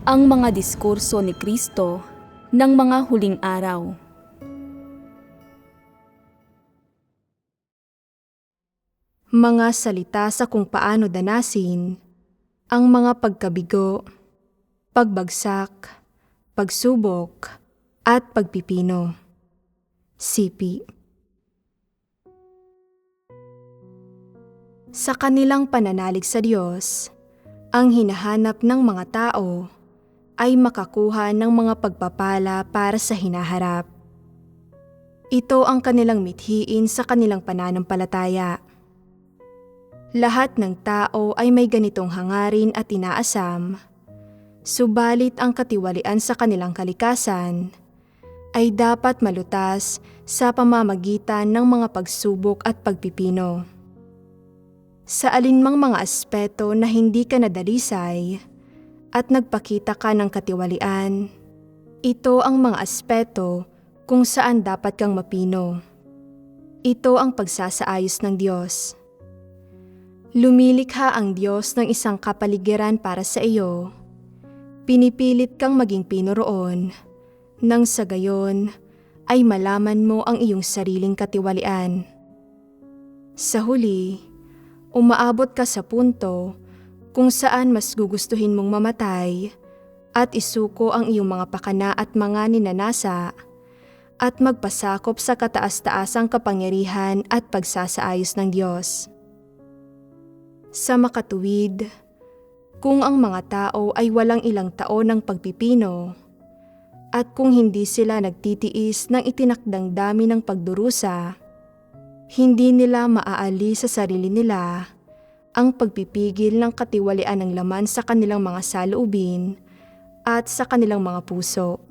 ang mga diskurso ni Kristo ng mga huling araw. Mga salita sa kung paano danasin ang mga pagkabigo, pagbagsak, pagsubok, at pagpipino. Sipi Sa kanilang pananalig sa Diyos, ang hinahanap ng mga tao ay makakuha ng mga pagpapala para sa hinaharap. Ito ang kanilang mithiin sa kanilang pananampalataya. Lahat ng tao ay may ganitong hangarin at inaasam, subalit ang katiwalian sa kanilang kalikasan ay dapat malutas sa pamamagitan ng mga pagsubok at pagpipino. Sa alinmang mga aspeto na hindi ka nadalisay at nagpakita ka ng katiwalian, ito ang mga aspeto kung saan dapat kang mapino. Ito ang pagsasaayos ng Diyos. Lumilikha ang Diyos ng isang kapaligiran para sa iyo. Pinipilit kang maging pinoroon, nang sa gayon ay malaman mo ang iyong sariling katiwalian. Sa huli, umaabot ka sa punto kung saan mas gugustuhin mong mamatay at isuko ang iyong mga pakana at mga ninanasa at magpasakop sa kataas-taasang kapangyarihan at pagsasaayos ng Diyos. Sa makatuwid, kung ang mga tao ay walang ilang taon ng pagpipino, at kung hindi sila nagtitiis ng itinakdang dami ng pagdurusa, hindi nila maaali sa sarili nila ang pagpipigil ng katiwalian ng laman sa kanilang mga saloobin at sa kanilang mga puso.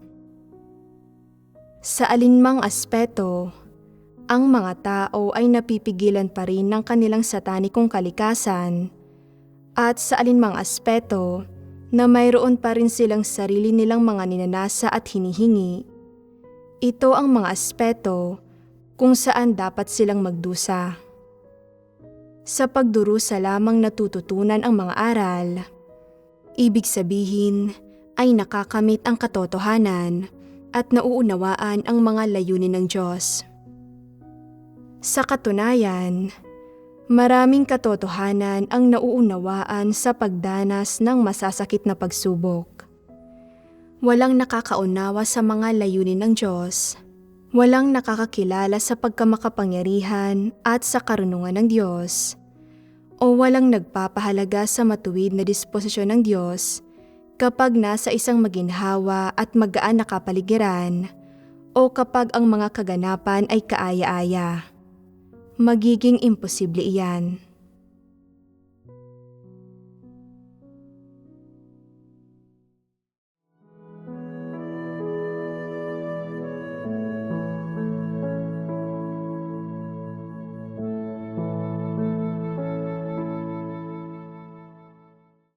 Sa alinmang aspeto, ang mga tao ay napipigilan pa rin ng kanilang satanikong kalikasan at sa alinmang aspeto na mayroon pa rin silang sarili nilang mga ninanasa at hinihingi. Ito ang mga aspeto kung saan dapat silang magdusa. Sa pagdurusa lamang natututunan ang mga aral, ibig sabihin ay nakakamit ang katotohanan at nauunawaan ang mga layunin ng Diyos. Sa katunayan, maraming katotohanan ang nauunawaan sa pagdanas ng masasakit na pagsubok. Walang nakakaunawa sa mga layunin ng Diyos. Walang nakakakilala sa pagkamakapangyarihan at sa karunungan ng Diyos. O walang nagpapahalaga sa matuwid na disposisyon ng Diyos kapag nasa isang maginhawa at magaan na kapaligiran o kapag ang mga kaganapan ay kaaya-aya magiging imposible iyan.